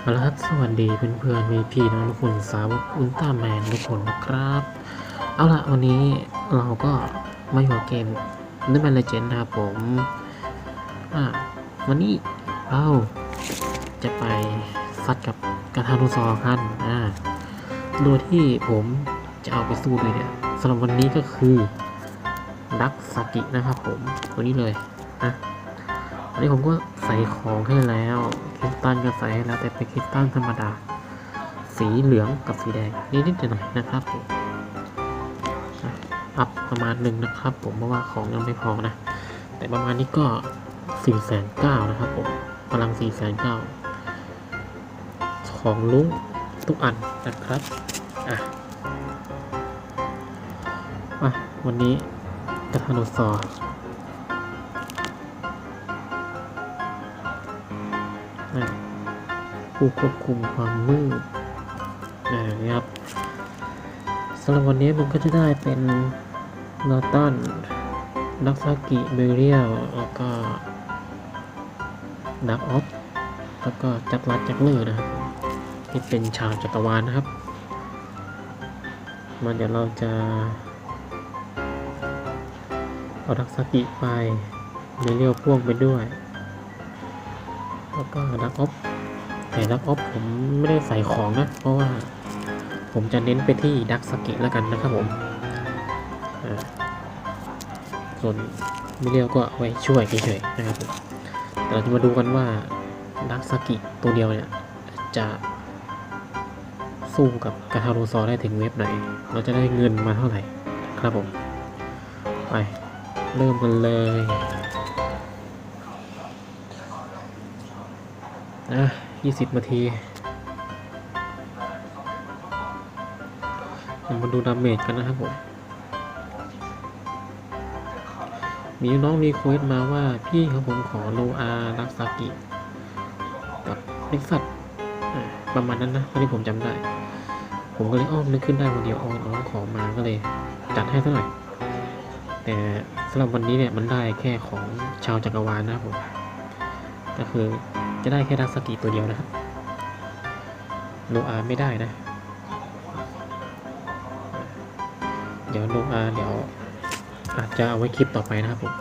เอาละครับสวัสดีเพื่อนๆมีพี่น้องทุกคนสาวอุลตร้าแมนทุกคนนะครับ เอาละวันนี้เราก็มาอยู่กับเกมนึกเป็นเลเจนด์นะครับผมอะวันนี้เราจะไปซัดกับกาทานุซอร์กันอ่าโดยที่ผมจะเอาไปสู้ด้วยเนี่ยสำหรับวันนี้ก็คือดักสากินะครับผมตัวนี้เลยนะอันนี้ผมก็ ใส่ของให้แล้วคริสตัลก็ใส่ให้แล้วแต่เป็นคริสตัลธรรมดา สีเหลืองกับสีแดงนิดๆหน่อยนะครับผมอัพประมาณหนึ่งนะครับ ผมเพราะว่าของยังไม่พอนะ แต่ประมาณนี้ก็4ี่แสนเก้านะครับผมพลัง4ี่แสนเก้าของลุ้งทุกอันนะครับอะวันนี้กระทานุสอ ผู้ควบคุมความมืดนะครับสำหรับวันนี้มันก็จะได้เป็นนอตันนักซากิเบเรียลแล้วก็ดักออฟแล้วก็จักรลัดจักรเลอร์นะครับที่เป็นชาวจักรวาลนะครับมันเดี๋ยวเราจะเอาดักซากิไปเบเรียลพ่วงไปด้วย แล้วก็ดักออฟ แต่ดักออฟผมไม่ได้ใส่ของนะ เพราะว่าผมจะเน้นไปที่ดักสกิแล้วกันนะครับผม ส่วนมิเรียวก็ไว้ช่วยเฉยๆนะครับผมเราจะมาดูกันว่าดักสกิตัวเดียวเนี่ยจะสู้กับกาทาโรซอได้ถึงเว็บไหน เราจะได้เงินมาเท่าไหร่ครับผม ไป เริ่มกันเลยนะ 20นาทีเรามาดูดาเมจกันนะครับผม มีน้องรีเควสมาว่าพี่ครับผมขอโลอารักซากิกับเล็กสัตประมาณนั้นนะเท่าที่ผมจำได้ ผมก็เลยอ้อมนึกขึ้นได้คนเดียวอ้อน้องขอมาก็เลยจัดให้ซะหน่อย แต่สำหรับวันนี้เนี่ยมันได้แค่ของชาวจักรวาลนะครับผม ก็คือจะได้แค่รักซากิตัวเดียวนะครับโลอาไม่ได้นะ เดี๋ยวลงอาเดี๋ยวอาจจะเอาไว้คลิปต่อไปนะครับผม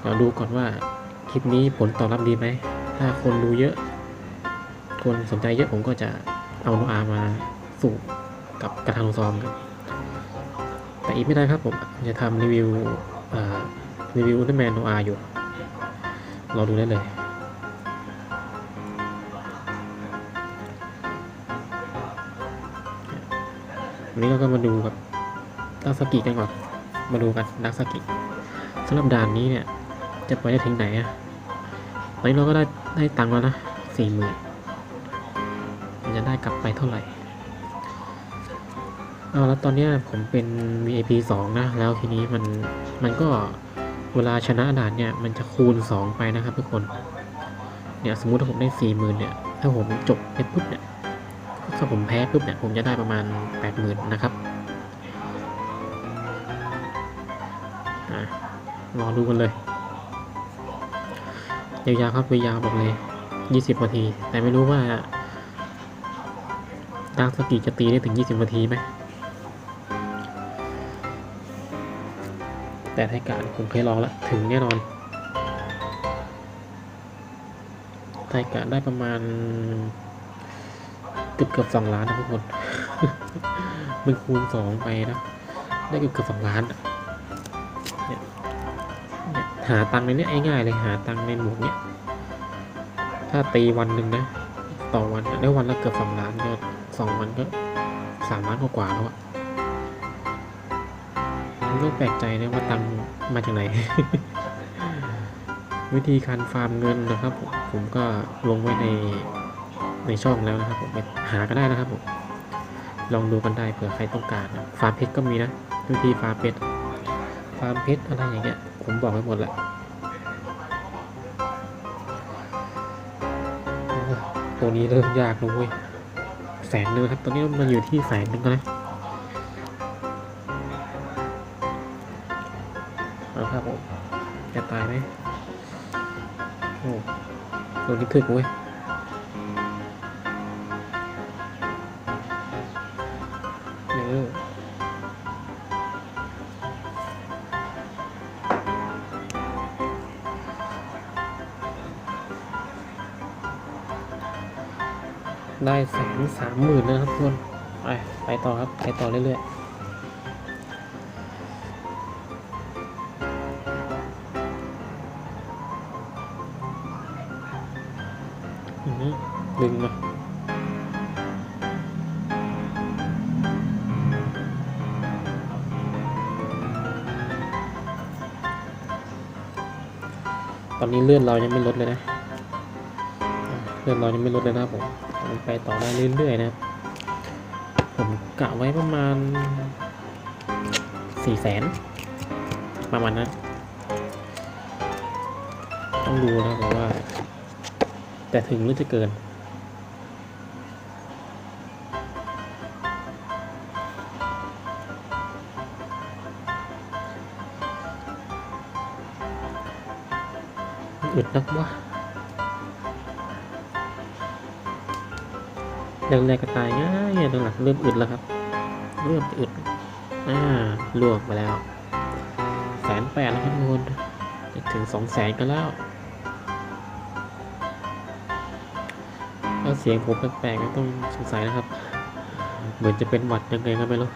เดี๋ยวดูก่อนว่าคลิปนี้ผลตอบรับดีไหม ถ้าคนดูเยอะ คนสนใจเยอะผมก็จะเอาโนอามาสู่กับกระทางซอมกันแต่อีกไม่ได้ครับผมจะทำรีวิวรีวิวอุลตร้าแมนโนอาอยู่ รอดูได้เลย วันนี้เราก็มาดูกับดักสกิกันก่อน มาดูกันดักสกิสำหรับด่านนี้เนี่ย จะไปได้ถึงไหนอะตอนนี้เราก็ได้ได้ตังค์แล้วนะสี่หมื่นมันจะได้กลับไปเท่าไหร่เอาแล้วตอนนี้ผมเป็น VIP 2 นะ แล้วทีนี้มันมันก็เวลาชนะด่านเนี่ย มันจะคูณ 2 ไปนะครับทุกคน เนี่ย สมมุติถ้าผมได้สี่หมื่นเนี่ย ถ้าผมจบไปปุ๊บเนี่ย ถ้าผมแพ้ปุ๊บเนี่ยผมจะได้ประมาณ 80,000 นะครับอะรอดูกันเลยยาวๆครับยาวๆบอกเลย 20นาที แต่ไม่รู้ว่าดาร์กสกีจะตีได้ถึง 20นาทีไหมแต่ไทยการผมเคยลองแล้วถึงแน่นอนไทยการได้ประมาณ กือบเกือบสองล้านนะทุกคน มันคูณสองไปนะ ได้เกือบเกือบสองล้านอะเนี่ยหาตังค์ในเนี้ยง่ายๆเลยหาตังค์ในหมวกเนี้ยถ้าตีวันหนึ่งนะ ต่อวันอะได้วันละเกือบสองล้านก็สองวันก็สามล้านกว่าแล้วอะผมก็แปลกใจนะว่าตังค์มาจากไหน วิธีการฟาร์มเงินนะครับ ผมผมก็ลงไว้ใน ในช่องแล้วนะครับผมไปหาก็ได้นะครับผมลองดูกันได้เผื่อใครต้องการนะฟาร์มเพชรก็มีนะวิธีฟาร์มเพชรฟาร์มเพชรอะไรอย่างเงี้ยผมบอกไว้หมดแหละโอ้ยตัวนี้เริ่มยากแล้วเว้ยแสนหนึงครับตอนนี้มันอยู่ที่แสนหนึงแล้วนะเอาครับผมจะตายไหมโอ้ตัวนี้ถึกเว้ย ได้แสนสามหมื่นแล้วนะครับทุกคนไปไปต่อครับ ไปต่อเรื่อยๆดึงมาตอนนี้เลื่อนเรายังไม่ลดเลยนะ เลื่อนเรายังไม่ลดเลยนะครับผม มันไปต่อได้เรื่อยๆนะครับ ผมกะไว้ประมาณสี่แสนประมาณนั้น ต้องดูนะผมว่า แต่ถึงหรือจะเกินอึดนักวะ แรกๆก็ตายง่ายตอนหลังเริ่มอึดแล้วครับ เริ่มอึดอ่าล่วงไปแล้วแสนแปดแล้วครับทุกคนจะถึงสองแสนกันแล้วถ้าเสียงผมแปลกๆก็ต้องสงสัยนะครับ เหมือนจะเป็นหวัดยังไงก็ไม่รู้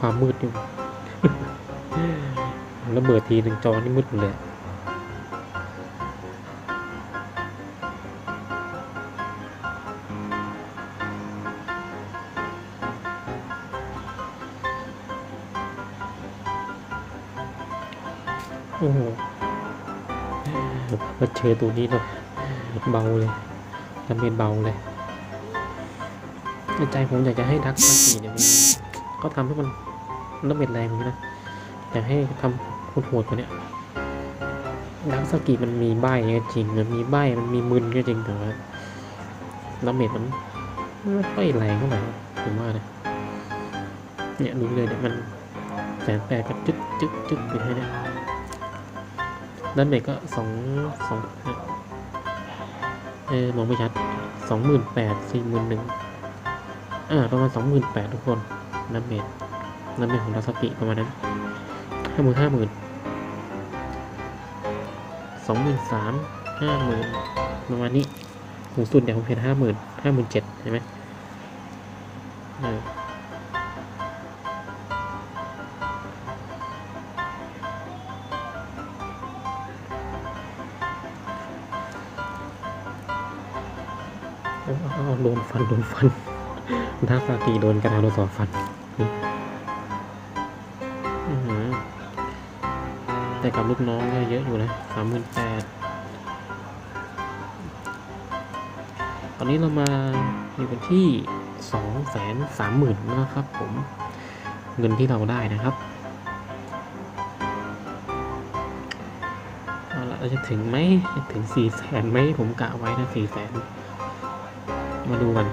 ความมืดอยู่ระเบิดทีหนึ่งจอนี่มืดหมดเลยโอ้โหมาเจอตัวนี้เนาะเบาเลยทำเป็นเบาเลยในใจผมอยากจะให้ดักซากิเนี่ยก็ทำให้มัน น้ำเม็ดแรงเหมือนกันะอยากให้ทำโหดๆกว่าเนี้ยดักซากิมันมีใบก็จริงมันมีใบมันมีมึนก็จริงแต่ว่าน้ำเม็ดมันไม่ค่อยแรงเท่าไหร่ผมว่านะเนี่ยดูเลยเนี่ยมันแสนแปดก็จึ๊กจึ๊กจึ๊กไปให้เนี่ยด้านเม็ดก็สองสองเออมองไม่ชัดสองหมื่นแปดสี่หมื่นหนึ่งอ่าประมาณสองหมื่นแปดทุกคนน้ำเมด น้ำเมดของดาสกิประมาณนั้นห้าหมื่นห้าหมื่นสองหมื่นสามห้าหมื่นประมาณนี้สูงสุดเดี๋ยวผมเห็นห้าหมื่นห้าหมื่นเจ็ดใช่ไหมเออเอโดนฟัน โดนฟันดาสกิโดนกระดาษโดนสอฟันอื้ กับลูกน้องก็เยอะอยู่นะสามหมื่นแปดตอนนี้เรามาอยู่กันที่สองแสนสามหมื่นนะครับผมเงินที่เราได้นะครับเอาละเราจะถึงไหมจะถึงสี่แสนไหมผมกะไว้นะสี่แสนมาดูกัน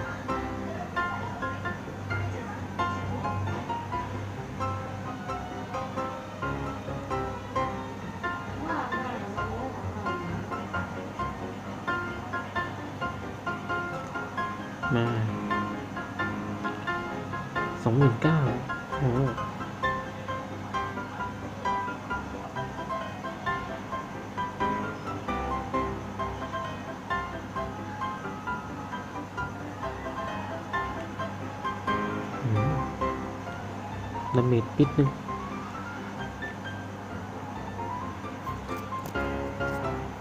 มาสองหมื่นเก้าโอ้อืมดาเมจปิดนึง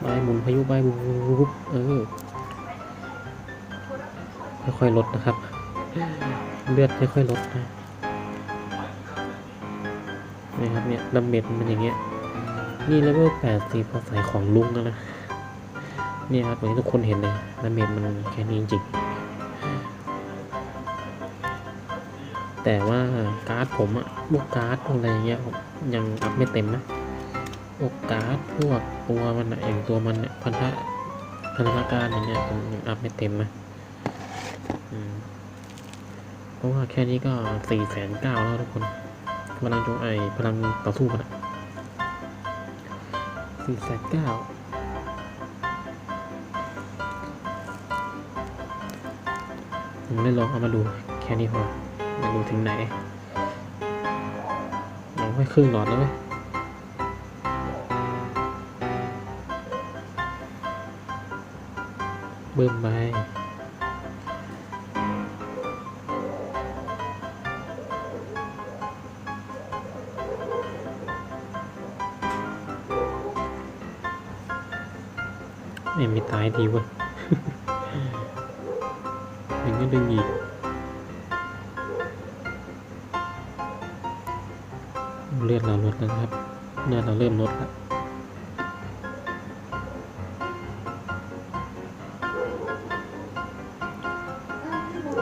ใบหมุนพายุใบบุบเออ ค่อยๆลดนะครับ เลือดค่อยๆลดนะนะครับเนี่ยดาเมจมันอย่างเงี้ย นี่เลเวลแปดสิพอใส่ของลุงแล้วนะเนี่ยครับอย่างที่ทุกคนเห็นเลยดาเมจมันแค่นี้จริงแต่ว่าการ์ดผมอะพวกการ์ดพวกอะไรเงี้ยยังอัพไม่เต็มนะพวกการ์ดพวกตัวมันอะอย่างตัวมันเนี่ยพันธะพันธะการอย่างเงี้ยผมยังอัพไม่เต็มนะ เพราะว่าแค่นี้ก็สี่แสนเก้าแล้วทุกคนพลังโจมไอพลังต่อสู้มันสี่แสนเก้าผมเลยลองเอามาดูแค่นี้พอจะดูถึงไหนยังไม่ครึ่งหลอดแล้วเว้ยเบิ่มไป ไม่ยมีตายดีว้ยดึงก็ดึงอีกเลือดเราลดแล้วครับ เลือดเราเริ่มลดแล้ว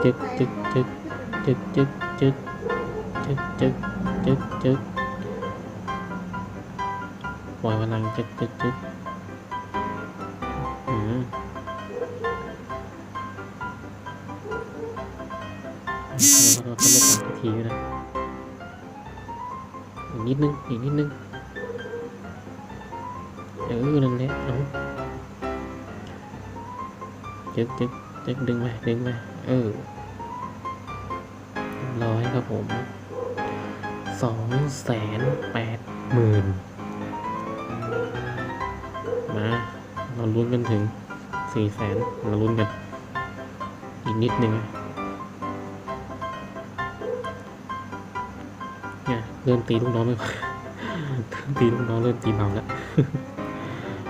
จึกจึกจึกจึกจึกจึกจึกจึกจึกจึกปล่อยพลังจึกจึกจึก เราต้องไปตัดทีนะ อีกนิดนึง อีกนิดนึง เออนั่นแหละเอาจึกจึกจึกดึงไปดึงไปเออร้อยครับผมสองแสนแปดหมื่นมา เราลุ้นกันถึงสี่แสนเราลุ้นกัน อีกนิดนึงนี่ย เริ่มตีลูกน้องไม่ตีลูกน้องเริ่มตีเบาแล้ว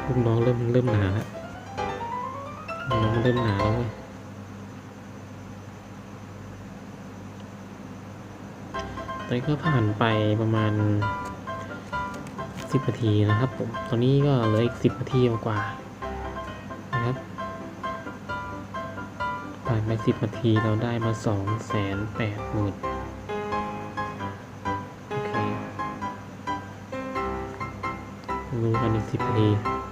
ลูกน้องเริ่มเริ่มหนาแล้วน้องเริ่มหนาแล้วเว้ยตอนนี้ก็ผ่านไปประมาณสิบนาทีนะครับผม ตอนนี้ก็เหลืออีกสิบนาทีกว่านะครับ ผ่านไปสิบนาทีเราได้มาสองแสนแปดหมื่น ภายในสิบนาที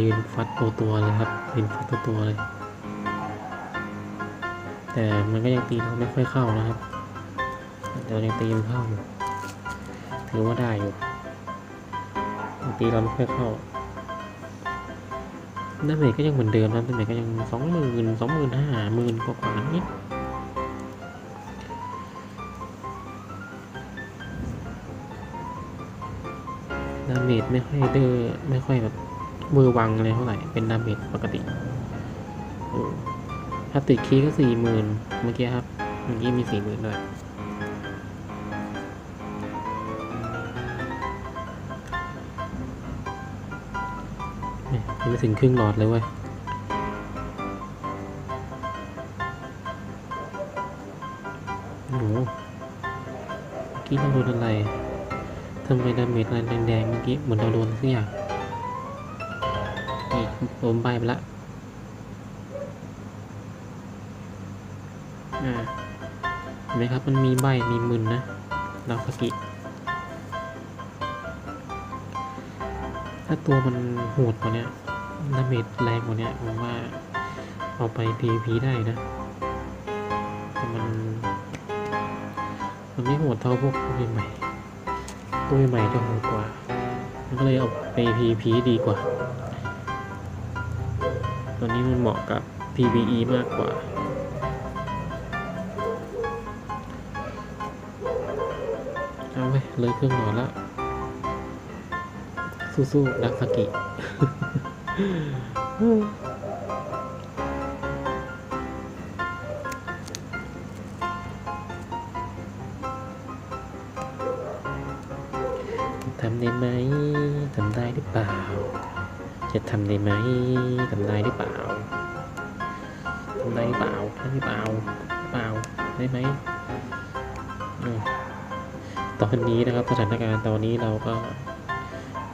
ยืนฟัดตัวตัวเลยครับยืนฟัดตัวตัวเลย แต่มันก็ยังตีเราไม่ค่อยเข้านะครับแต่ยังตีมันเข้าอยู่ถือว่าได้อยู่ตีเราไม่ค่อยเข้าดาเมจก็ยังเหมือนเดิมนะดาเมจก็ยังสองหมื่นสองหมื่นห้าหมื่นกว่าๆนิดดาเมจไม่ค่อยเดอไม่ค่อยแบบ เวอวังอะไรเท่าไหร่ เป็นดาเมจปกติ ถ้าติดคีย์ก็สี่หมื่นเมื่อกี้ครับ เมื่อกี้มีสี่หมื่นด้วยนี่ยยังไม่ถึงครึ่งหลอดเลยเว้ยโอ้โหเมื่อกี้เราโดนอะไร ทำไมดาเมจอะไรแดงๆเมื่อกี้ เหมือนเราโดนสักอย่าง นี่โดใบไปละอ่าเห็นไหมครับมันมีใบมีมึนนะดาวสกิ ถ้าตัวมันโหดกว่านี้ดาเมจแรงกว่านี้ผมว่าเอาไป PVP ได้นะแต่มัน มันไม่โหดเท่าพวกตัวใหม่ตัวใหม่จะโหดกว่ามันก็เลยเอาไป PVP ดีกว่า ตัวนี้มันเหมาะกับ PVE มากกว่า เอาไว้เลยเครื่องหนอนล้วสู้ๆดักสกิทำได้ไหม ทำได้หรือเปล่า จะทำได้ไหม ได้เปล่าทำได้เปล่าเปล่าได้ไหมตอนนี้นะครับสถานการณ์ตอนนี้เราก็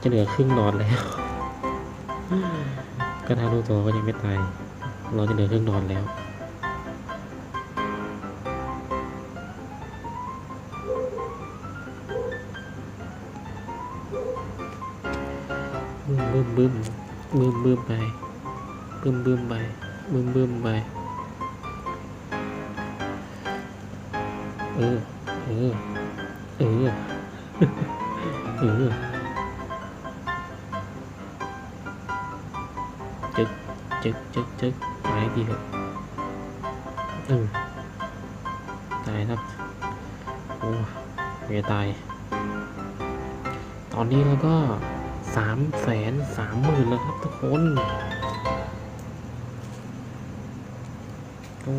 จะเหลือครึ่งนอนแล้วก็ทารู้ตัวก็ยังไม่ตาย เราจะเหลือครื่งนอนแล้วบึ้มบึ้มบึ้มบึ้มไปบึ้มบึ้มไปบึ้มบึ้มไป เออ เออ เออ เออจึกจึกจึกจึกตายดีครับเออตายครับ โอ้ไม่ตาย ตอนนี้เราก็สามแสนสามหมื่นแล้วครับทุกคน โอ้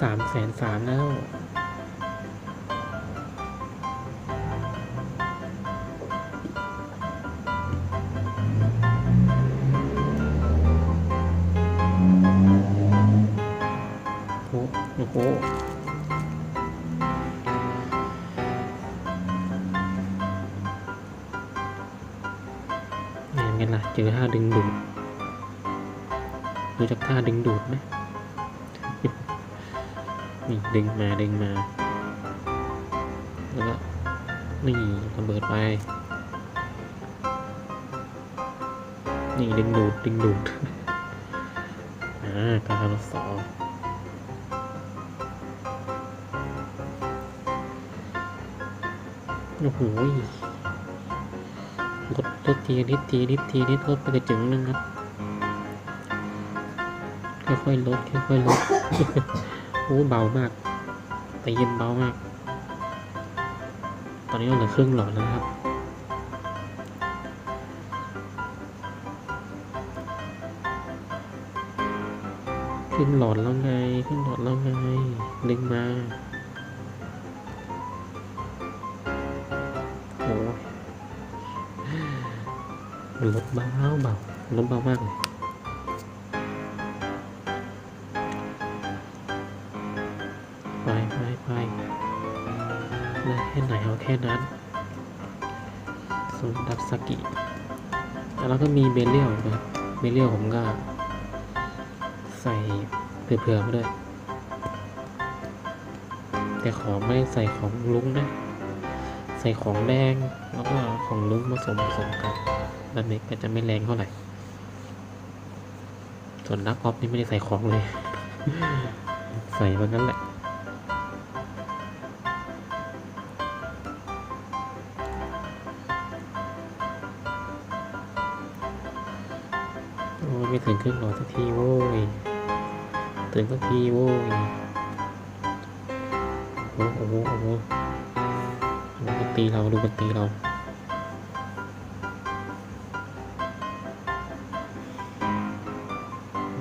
สามแสนสามแล้ว โอ้โอ้โหเนี่ยไงล่ะเจอท่าดึงดูดรู้จักท่าดึงดูดไหม นี่ดึงมาดึงมา แล้วก็นี่ระเบิดไป นี่ดึงดูดดึงดูด อ่าการทดสอบโอ้โหลดลดทีนิดทีนิดทีนิดลดไปกระจึงนึงครับ ค่อยๆลดค่อยๆลด โอ้เบามาก แต่เย็นเบามาก ตอนนี้เราเหลือครึ่งหลอดแล้วครับครึ่งหลอดแล้วไงครึ่งหลอดแล้วไง ดึงมาโอ้มันลดเบาเบาลดเบามากเลย แค่นั้นส่วนดักสกิแล้วก็มีเบลเลียวนะเบลเลียวผมก็ ใส่เผื่อๆมาด้วย แต่ของไม่ใส่ของลุ้งนะ ใส่ของแดงแล้วก็ของลุ้งผสมผสมกันด้านนี้ก็จะไม่แรงเท่าไหร่ ส่วนนักออฟนี่ไม่ได้ใส่ของเลย ใส่มางั้นแหละ อ้ยไม่ถึงครึ่งหลอดสักทีโว้ยถึงสักทีโว้ย โอ้โห โอ้โห โอ้โหดูมันตีเรา ดูมันตีเรา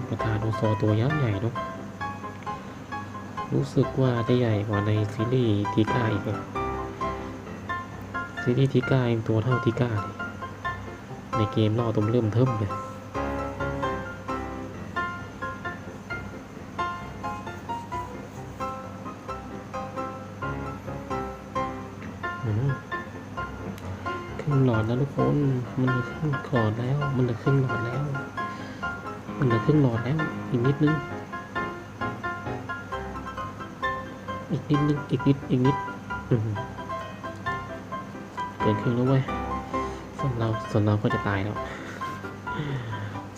ประธานโอโซตัวยักษ์ใหญ่เนอะรู้สึกว่าจะใหญ่กว่าในซีรีส์ทีก้าอีกซีรีส์ทีก้าเองตัวเท่าทีก้าในเกมล่อตมเริ่มเทิมเลย คน มันเหลือครึ่งหลอดแล้ว มันเหลือครึ่งหลอดแล้ว มันเหลือครึ่งหลอดแล้ว อีกนิดนึง อีกนิดนึง อีกนิด อีกนิดเกินครึ่งแล้วเว้ย ส่วนเรา ส่วนเราก็จะตายแล้ว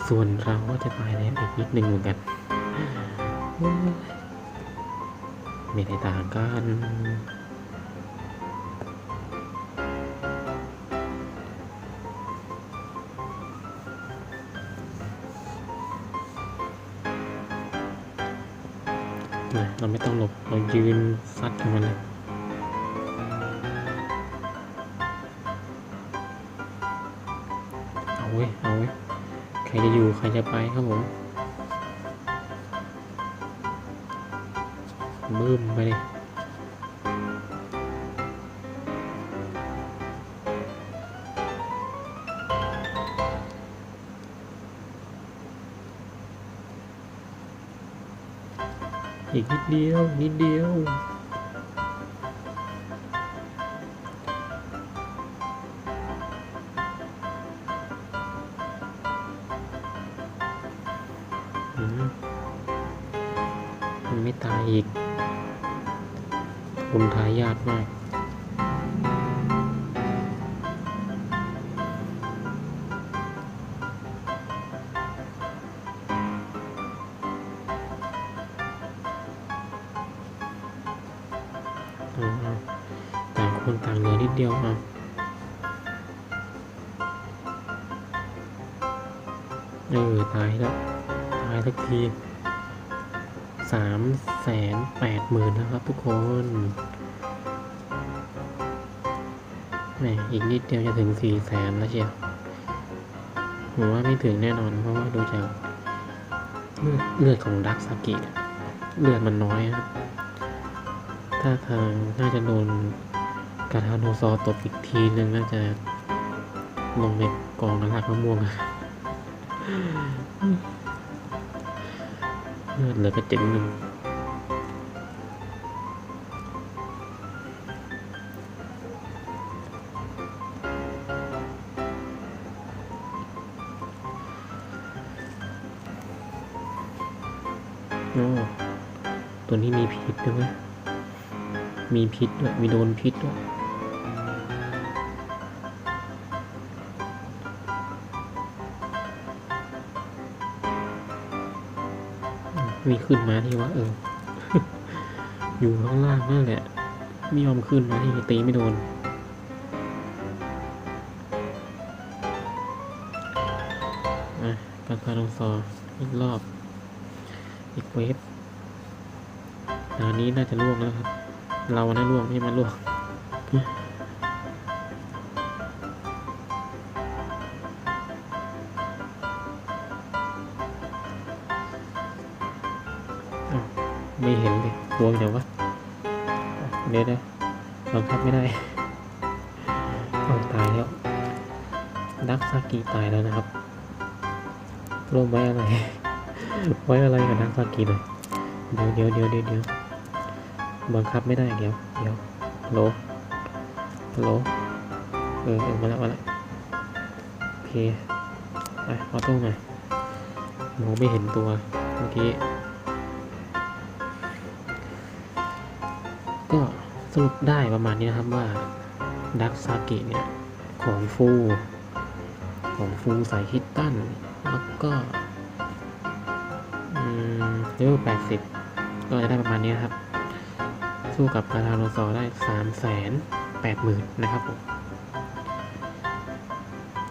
ส่วนเราก็จะตายแล้วอีกนิดนึงเหมือนกันไม่ได้ต่างกัน เดียว นิดเดียว มันไม่ตายอีกผมทายาทมาก แหมอีกนิดเดียวจะถึงสี่แสนแล้วเชียวผมว่าไม่ถึงแน่นอนเพราะว่าดูจากเลือดเลือดของดักซากิเนี่ยเลือดมันน้อยครับถ้าทางน่าจะโดนกาทาโนซอตบอีกทีนึงน่าจะลงในกองน้ำหนักมะม่วงอะเลือดเหลือกระจิ๋งหนึ่ง พิษด้วย มีโดนพิษด้วย มีขึ้นมาที่ว่า เออ อยู่ข้างล่างนั่นแหละ ไม่ยอมขึ้นมาที่ตีไม่โดนอะการพาลงซออีกรอบ อีกเวฟดาวนี้น่าจะล่วงแล้วครับ เรานะล่วงไม่มาล่วงไม่เห็นเลยดวงเดี๋ยววะเดี๋ยวเดี๋ยวบังคับไม่ได้เอาตายแล้วดักซากิตายแล้วนะครับร่วมไว้อะไร ไว้อะไรกับดักซากิเลยเดี๋ยวเดี๋ยวเดี๋ยวเดี๋ยว บังคับไม่ได้เดี๋ยวเดี๋ยวโลโลเออเออมาแล้วมาแล้วโอเคอะออโต้หน่อยมองไม่เห็นตัวเมื่อกี้ก็สรุปได้ประมาณนี้นะครับว่าดักซากิเนี่ย ของฟู ของฟูสายคิตตัน แล้วก็อืมเลเวลแปดสิบก็จะได้ประมาณนี้ครับ สู้กับกาทาโนซอร์ได้สามแสนแปดหมื่นนะครับผม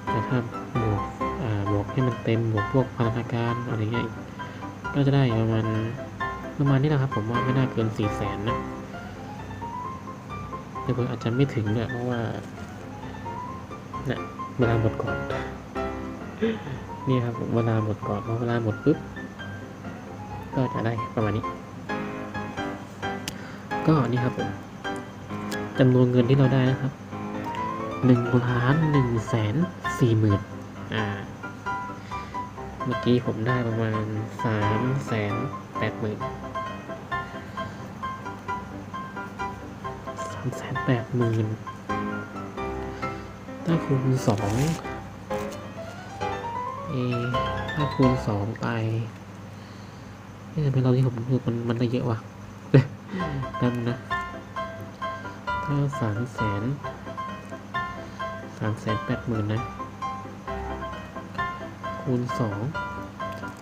แต่ถ้าบวกอ่าบวกให้มันเต็มบวกพวกพัฒนาการอะไรเงี้ยก็จะได้ประมาณประมาณนี้นะครับ ผมว่าไม่น่าเกินสี่แสนนะเดี๋ยวอาจจะไม่ถึงเนี่ยเพราะว่าเนี่ยเวลาหมดก่อน นี่ครับเวลาหมดก่อนพอเวลาหมดปุ๊บก็จะได้ประมาณนี้ ก็นี่ครับผมจำนวนเงินที่เราได้นะครับหนึ่งล้านหนึ่งแสนสี่หมื่นอ่า เมื่อกี้ผมได้ประมาณสามแสนแปดหมื่นสามแสนแปดหมื่นถ้าคูณสองเอถ้าคูณสองไปเอ๊ะทำไมเราที่ผมดูมันมันได้เยอะวะ นั่นนะถ้าสามแสนสามแสนแปดหมื่นนะ คูณสอง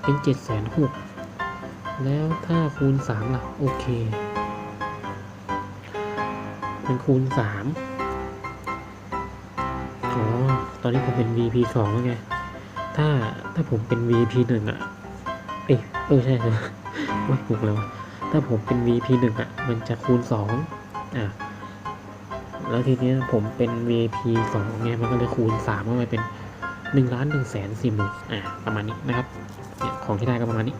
เป็นเจ็ดแสนหกแล้วถ้าคูณสามล่ะ โอเค เป็นคูณสามอ๋อ ตอนนี้ผมเป็น VP สองแล้วไง ถ้าถ้าผมเป็น VP หนึ่งอะเอ้ยเออใช่ใช่ว่าถูกแล้วะ ถ้าผมเป็น VP หนึ่งอะมันจะคูณสองอะ แล้วทีเนี้ยผมเป็น VP สองไงมันก็เลยคูณสามเข้าไปเป็นหนึ่งล้านหนึ่งแสนสี่หมื่นอะ ประมาณนี้นะครับ เนี่ยของที่ได้ก็ประมาณนี้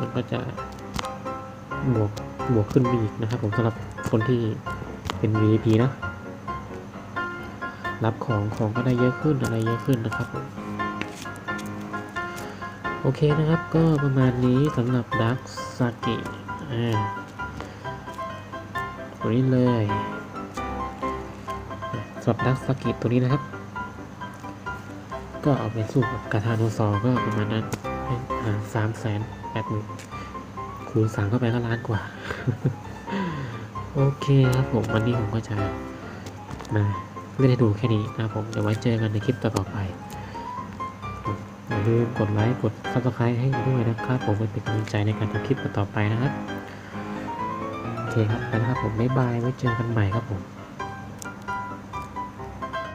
มันก็จะบวกบวกขึ้นไปอีกนะครับผมสำหรับคนที่เป็น VIP นะ รับของของก็ได้เยอะขึ้นอะไรเยอะขึ้นนะครับผม โอเคนะครับก็ประมาณนี้สำหรับดักซากิอ่าตัวนี้เลยสำหรับดักซากิตัวนี้นะครับ ก็เอาไปสู้กับกาทาโนซอร์ก็ประมาณนั้นสามแสนแปดหมื่นคูณสามเข้าไปก็ล้านกว่า โอเคครับผมวันนี้ผมก็จะมาเล่นให้ดูแค่นี้นะครับผมเดี๋ยวไว้เจอกันในคลิปต่อไป ลืมกดไลค์กด subscribe ให้ด้วยนะครับ ผมเป็นกำลังใจในการทำคลิปต่อไปนะครับ โอเคครับไปแล้วครับผมบ๊ายบายไว้เจอกันใหม่ครับผม